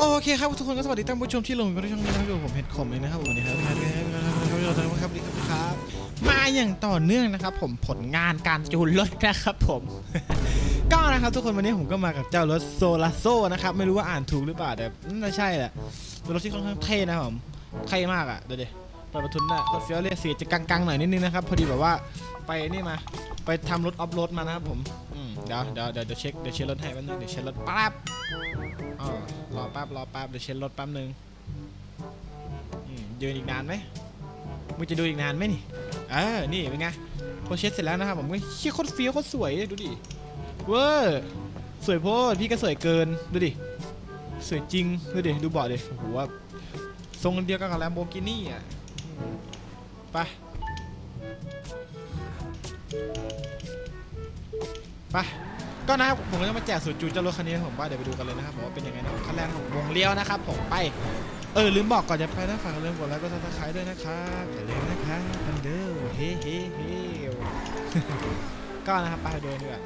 โอเคครับทุกคนก็สวัสดีท่านผู้ชมที่ลงอยู่ในช่องนี้นะครับอยู่ผมเพชรคมเองนะครับวันนี้ครับครับครับครับครับมาอย่างต่อเนื่องนะครับ ผมผลงานการจูนรถนะครับผมก็นะครับทุกคนวันนี้ผมก็มากับเจ้ารถโซลาโซนะครับไม่รู้ว่าอ่านถูกหรือเปล่าแต่น่าใช่แหละเป็นรถที่ค่อนข้างเท่นะครับผมเท่มากอะเดี๋ยวดิเปิดประทุนได้โคตรเฟี้ยวเลยเสียจะกังๆหน่อยนิดนึงนะครับพอดีแบบว่าไปนี่มาไปทำรถออฟโรดมานะครับผม เดี๋ยวเดี๋ยวเดี๋ยวเช็คเดี๋ยวเช็ครถให้แป๊บนึงเดี๋ยวเช็ครถแป๊บอ๋อรอแป๊บรอแป๊บเดี๋ยวเช็ดรถแป๊บนึงยืนอีกนานไหมมึงจะดูอีกนานไหมนี่เออนี่เป็นไงพอเช็ดเสร็จแล้วนะครับผมก็เชี่ยโคตรเฟี้ยวโคตรสวยดูดิเวอร์สวยโพดพี่ก็สวยเกินดูดิสวยจริงดูดิดูเบาะดิโอ้โหว่าทรงเดียวกันกับแลมโบกินี่อะไป ไปก็นะครับผมก็จะมาแจกสูตรจูเจ้ารถคันนี้ผมว่าเดี๋ยวไปดูกันเลยนะครับว่าเป็นยังไงนะขั้นแรกของวงเลี้ยวนะครับ ผมไปเออลืมบอกก่อนจะไปนะฝากลืมกดไลค์กดซับสไครต์ด้วยนะครับอย่าลืมนะครับมันเด้อเฮ้เฮ้เฮ้ก็นะครับไปเดินดีกว่า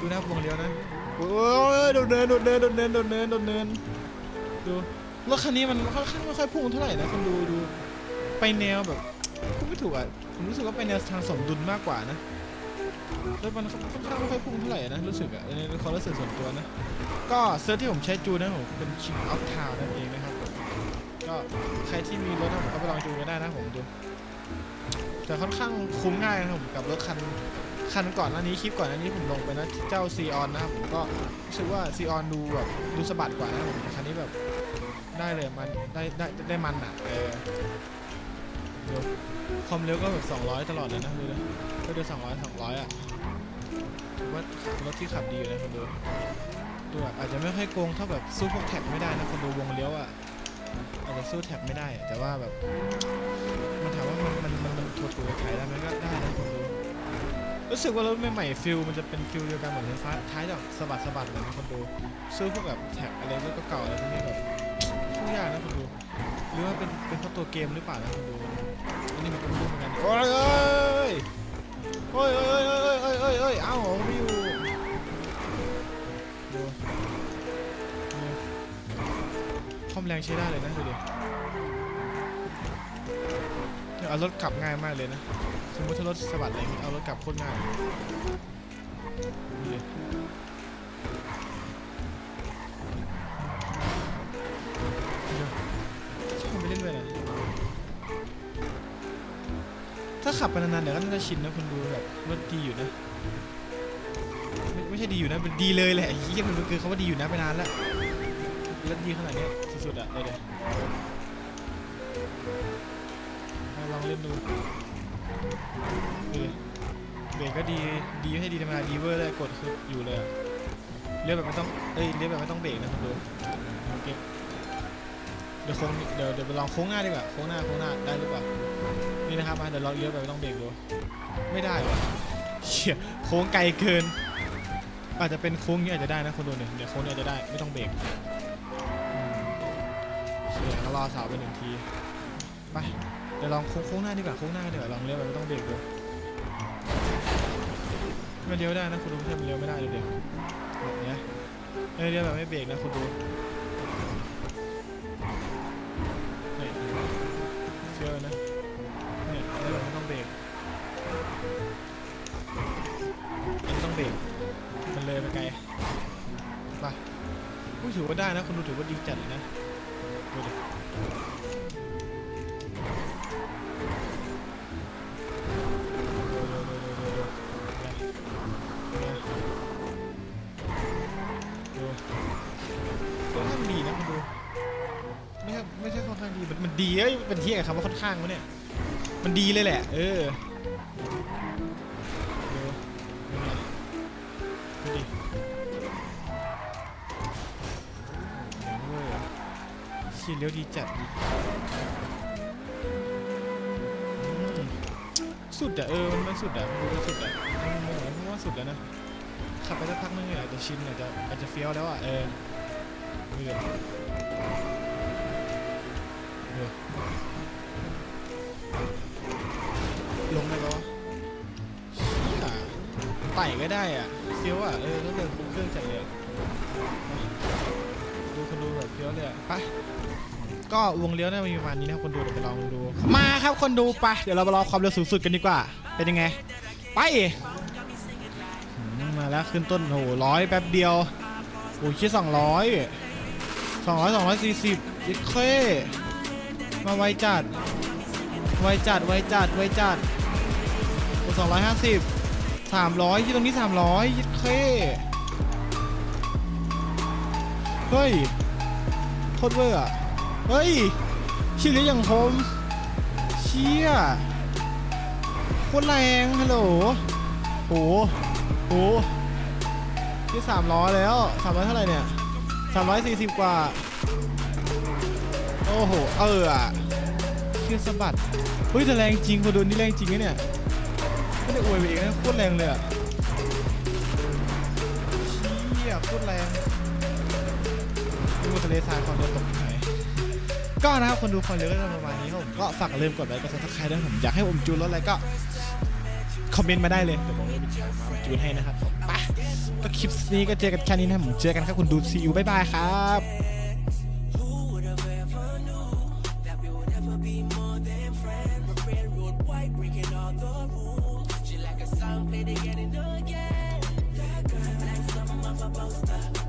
ดูนะวงเลี้ยวนะโอ้ยโดดเนินโดดเนินโดดเนินโดดเนินโดดเนินดูรถคันนี้มันค่อนข้างไม่ค่อยพุ่งเท่าไหร่นะคุณดูดูไปแนวแบบพูดไม่ถูกอะผมรู้สึกว่าไปแนวทางสมดุลมากกว่านะ แล้วมันค่อนข้างไม่ค่อยพุ่งเท่าไหร่นะรู้สึกอะในความรู้สึกส่วนตัวนะ ก็เซิร์ฟที่ผมใช้จูนนะผมเป็นชิงออฟทาวนั่นเองนะครับผมก็ใครที่มีรถนะผมก็ไปลองจูนกันได้นะผมดูแต่ค่อนข้างคุ้มง่ายนะครับผมกับรถคันคันก่อนหน้านี้คลิปก่อนหน้านี้ผมลงไปนะเจ้าซีออนนะครับผมก็รู้สึกว่าซีออนดูแบบดูสะบัดกว่านะผมคันนี้แบบได้เลยมันได้ได้ได้มันอะเออ ดูความเร็วก็แบบ200 ตลอดเลยนะดูเลยก็เดู200 200อะถือว่ารถที่ขับดีอยู่นะคนดูดูแบบอาจจะไม่ค่อยโกงเท่าแบบสู้พวกแท็บไม่ได้นะคนดูวงเลี้ยวอะอาจจะสู้แท็บไม่ได้แต่ว่าแบบมันถามว่ามันมันมันมันถูกถูกขายได้ไหมก็ได้นะคนดูรู้สึกว่ารถใหม่ๆฟิลมันจะเป็นฟิลเดียวกันเหมือนไฟฟ้าท้ายแบบสะบัดสะบัดเลยนะคนดูสู้พวกแบบแท็บอะไรรถเก่าๆอะไรพวกนี้แบบสู้ยากนะคนดู รือว่าเป็นเป็นเพราะตัวเกมหรือเปล่านะคนดูอันนี้มันก็ไม่รู้เหมือนกันโอ้ยเอ้ยเฮ้ยเฮ้ยเฮ้ยเฮ้ยเฮ้ยเฮ้ยเอ้าไม่อยู่ดูดูความแรงใช้ได้เลยนะดูดิเนี่ยเอารถขับง่ายมากเลยนะสมมติถ้ารถสะบัดอะไรอย่างงี้เอารถกลับโคตรง่ายดูดิดู ด้วยนะถ้าขับไปนานๆเดี๋ยวก็น่าจะชินนะคุณดูแบบรถดีอยู่นะไม่ไม่ใช่ดีอยู่นะมันดีเลยแหละไอ้เหี้ยมันคือเขาว่าดีอยู่นะไปนานแล้วรถดีขนาดเนี้ยสุดๆอะเลยเดี๋ยวลองเล่นดูดูดิเบรกก็ดีดีให้ดีธรรมดาดีเวอร์เลยกดคืออยู่เลยเลี้ยวแบบไม่ต้องเอ้ยเลี้ยวแบบไม่ต้องเบรกนะคุณดู เดี๋ยวโค้งเดี๋ยวเดี๋ยวไปลองโค้งหน้าดีกว่าโค้งหน้าโค้งหน้าได้หรือเปล่านี่นะครับมาเดี๋ยวเราเลี้ยวไปไม่ต้องเบรกดูไม่ได้วะเชี่ยโค้งไกลเกิน อาจจะเป็นโค้งนี้อาจจะได้นะคนดูเนี่ยเดี๋ยวโค้งนี้อาจจะได้ไม่ต้องเบรกเชี่ยรอสาวไปหนึ่งทีไปเดี๋ยวลองโค้งหน้าดีกว่าโค้งหน้าดีกว่าลองเลี้ยวไปไม่ต้องเบรกดูมันเลี้ยวได้นะคุณดูไม่ใช่มันเลี้ยวไม่ได้เลยเด็กแบบเนี้ยเลี้ยวแบบไม่เบรกนะคุณดู ถือว่าได้นะ คนดูถือว่าดีจัดเลยนะดูดิค่อนข้างดีนะคนดูไม่ใช่ไม่ใช่ค่อนข้างดี มันมันดีเอ้ยเป็นเที่ยกับคำว่าค่อนข้างวะเนี่ย มันดีเลยแหละ เออ ชี้เลี้ยวดีจัดสุดอะเออมันไม่สุดอะมันดูไม่สุดอะอืมผมว่าสุดแล้วนะขับไปสักพักนึงเนี่ยอาจจะชินอาจจะอาจจะเฟี้ยวแล้วอะเออดูดิดูลงได้ปะวะเชี่ยไต่ก็ได้อะเฟี้ยวอะเออแล้วเดินคุมเครื่องจัดเลย คนดูแบบเลี้ยวเลยอะไปก็วงเลี้ยวน่าจะมีประมาณนี้นะครับคนดูเดี๋ยวไปลองดู มาครับคนดูไปเดี๋ยวเราไปลองความเร็วสูงสุดกันดีกว่า เป็นยังไง ไปอืมมาแล้วขึ้นต้นโหร้อยแป๊บเดียวโอ้ยคิดสองร้อยสองร้อยสองร้อยสี่สิบยิดเคมาไวจัด ไวจัดไวจัดไวจัดสองร้อยห้าสิบสามร้อยที่ตรงนี้สามร้อยยิดเคเฮ้ย โคตรเวอร์อะเฮ้ยชิลิอย่างคมเชี่ยโคตรแรงฮัลโหลโหโหที่สามร้อยแล้วสามร้อยเท่าไหร่เนี่ยสามร้อยสี่สิบกว่า โอ้โห เอออะเชื่อสะบัดเฮ้ยแต่แรงจริงคนดูนี่แรงจริงนะเนี่ยไม่ได้อวยไปเองนะโคตรแรงเลยอะเชี่ยโคตรแรง บทะเลทรายคอนมโดนตกไหนก็นะครับคนดูความเยอะก็จะประมาณนี้ครับก็ฝากลืมกดไลค์กดซับสไครต์ด้วยผมอยากให้ผมจูนรถอะไรก็คอมเมนต์มาได้เลยเดี๋ยวผมจะไปจูนให้นะครับไปก็คลิปนี้ก็เจอกันแค่นี้นะผมเจอกันครับคุณดูซีอูบ๊ายบายครับ Play again and again. That girl, like some of a poster.